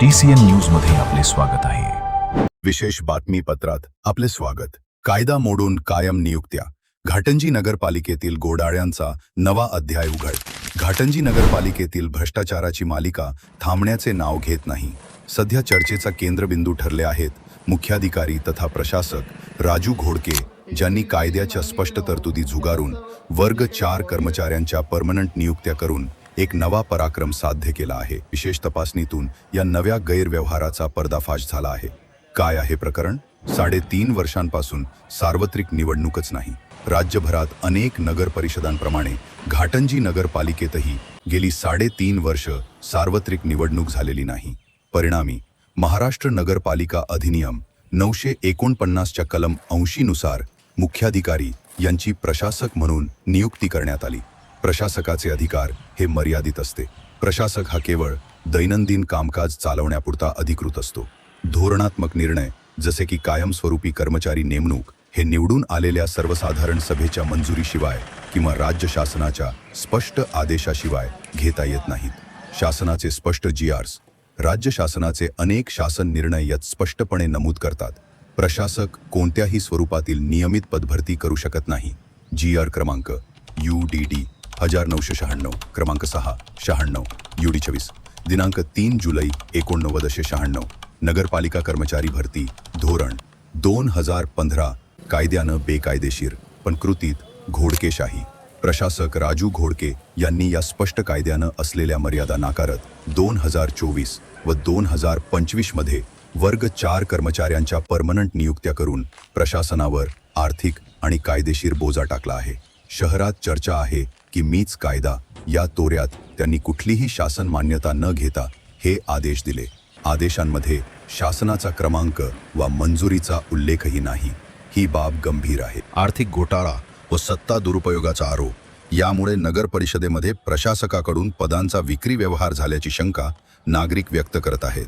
TCN न्यूजमध्ये आपले स्वागत आहे. विशेष बातमीपत्रात आपले स्वागत. कायदा मोडून कायम नियुक्त्या. घाटंजी नगरपालिकेतील गोडाळ्यांचा नवा अध्याय उघड. घाटंजी नगरपालिकेतील भ्रष्टाचाराची मालिका थांबण्याचे नाव घेत नाही. सध्या चर्चेचा केंद्रबिंदू ठरले आहेत. मुख्याधिकारी तथा प्रशासक राजू घोडके ज्यांनी कायद्याच्या स्पष्ट तरतुदी झुगारून वर्ग चार कर्मचाऱ्यांच्या परमनंट नियुक्त्या करून एक नवा पराक्रम साध्य केला आहे. विशेष तपासणीतून या नव्या गैरव्यवहाराचा पर्दाफाश झाला आहे. काय आहे प्रकरण? साडेतीन वर्षांपासून सार्वत्रिक निवडणूकच नाही. राज्यभरात अनेक नगर परिषदांप्रमाणे घाटंजी नगरपालिकेतही गेली साडेतीन वर्ष सार्वत्रिक निवडणूक झालेली नाही. परिणामी महाराष्ट्र नगरपालिका अधिनियम नऊशे एकोणपन्नासच्या कलम ऐंशीनुसार मुख्याधिकारी यांची प्रशासक म्हणून नियुक्ती करण्यात आली. प्रशासकाचे अधिकार हे मर्यादित असते. प्रशासक हा केवळ दैनंदिन कामकाज चालवण्यापुरता अधिकृत असतो. धोरणात्मक निर्णय जसे की कायमस्वरूपी कर्मचारी नेमणूक हे निवडून आलेल्या सर्वसाधारण सभेच्या मंजुरीशिवाय किंवा राज्य शासनाच्या स्पष्ट आदेशाशिवाय घेता येत नाहीत. शासनाचे स्पष्ट जी आर्स राज्य शासनाचे अनेक शासन निर्णय यात स्पष्टपणे नमूद करतात. प्रशासक कोणत्याही स्वरूपातील नियमित पदभरती करू शकत नाही. जी आर क्रमांक यू डी डी हजार नऊशे शहाण्णव क्रमांक सहा शहाण्णव युडी डी छवीस दिनांक तीन जुलै एकोणनव्वदशे शहाण्णव नगरपालिका कर्मचारी भरती धोरण दोन हजार पंधरा कायद्यानं बेकायदेशीर पण कृतीत घोडकेशाही. प्रशासक राजू घोडके यांनी या स्पष्ट कायद्यानं असलेल्या मर्यादा नाकारत दोन हजार चोवीस व दोन हजार पंचवीसमध्ये वर्ग चार कर्मचाऱ्यांच्या परमनंट नियुक्त्या करून प्रशासनावर आर्थिक आणि कायदेशीर बोजा टाकला आहे. शहरात चर्चा आहे की मीच कायदा या तोऱ्यात त्यांनी कुठलीही शासन मान्यता न घेता हे आदेश दिले. आदेशांमध्ये शासनाचा क्रमांक वा मंजुरीचा उल्लेखही नाही. ही बाब गंभीर आहे. आर्थिक घोटाळा व सत्ता दुरुपयोगाचा आरोप यामुळे नगर परिषदेमध्ये प्रशासकाकडून पदांचा विक्री व्यवहार झाल्याची शंका नागरिक व्यक्त करत आहेत.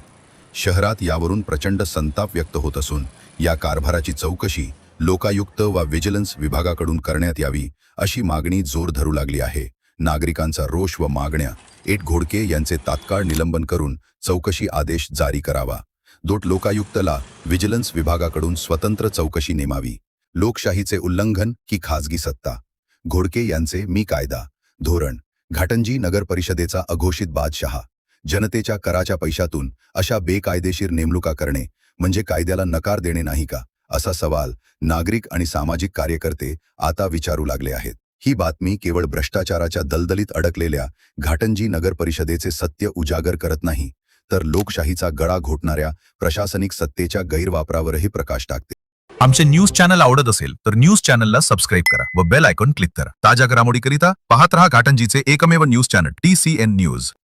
शहरात यावरून प्रचंड संताप व्यक्त होत असून या कारभाराची चौकशी लोकायुक्त वा विजिलन्स विभागाकडून करण्यात यावी अशी मागणी जोर धरू लागली आहे. नागरिकांचा रोष व मागण्या एट घोडके यांचे तात्काळ निलंबन करून चौकशी आदेश जारी करावा. दोट लोकायुक्तला विजिलन्स विभागाकडून स्वतंत्र चौकशी नेमावी. लोकशाहीचे उल्लंघन की खाजगी सत्ता? घोडके यांचे मी कायदा. धोरण. घाटंजी नगर परिषदेचा अघोषित बादशहा. जनतेच्या कराच्या पैशातून अशा बेकायदेशीर नेमणुका करणे म्हणजे कायद्याला नकार देणे नाही का? असा सवाल नागरिक आणि सामाजिक कार्यकर्ते आता विचारू लागले आहेत. ही बातमी केवळ भ्रष्टाचाराच्या दलदलीत अडकलेल्या घाटंजी नगर परिषदेचे सत्य उजागर करत नाही तर लोकशाहीचा गळा घोटणाऱ्या प्रशासनिक सत्तेच्या गैरवापरावरही प्रकाश टाकते. आमचे न्यूज चॅनल आवडत असेल तर न्यूज चॅनलला सबस्क्राईब करा व बेल आयकॉन क्लिक करा. ताज्या घडामोडीकरिता पाहत रहा घाटंजीचे एकमेव news channel T C N news